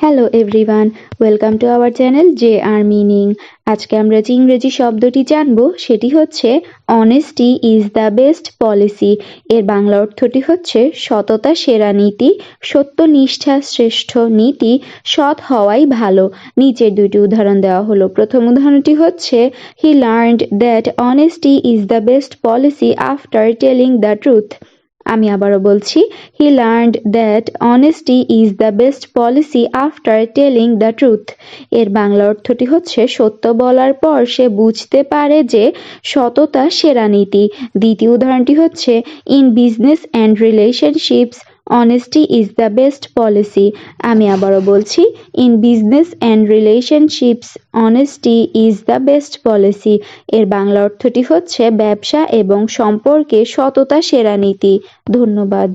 Hello everyone welcome to our channel J R meaning আজকে আমরা যে ইংরেজি শব্দটি জানব, সেটি হচ্ছে honesty is the best policy এর বাংলা অর্থটি হচ্ছে, সততা সেরা নীতি, সত্য নিষ্ঠা শ্রেষ্ঠ নীতি, সৎ হওয়াই ভালো। নিচের দুইটি উদাহরণ দেওয়া হলো। প্রথম উদাহরণটি হচ্ছে he learned that honesty is the best policy after telling the truth আমি আবারও বলছি he learned that honesty is the best policy after telling the truth এর বাংলা অর্থটি হচ্ছে, সত্য বলার পর সে বুঝতে পারে যে সততা সেরা নীতি। দ্বিতীয় উদাহরণটি হচ্ছে in business and relationships honesty is the best policy আমি আবারও বলছি in business and relationships honesty is the best policy এর বাংলা অর্থটি হচ্ছে ব্যবসা এবং সম্পর্কে সততা সেরা নীতি। ধন্যবাদ।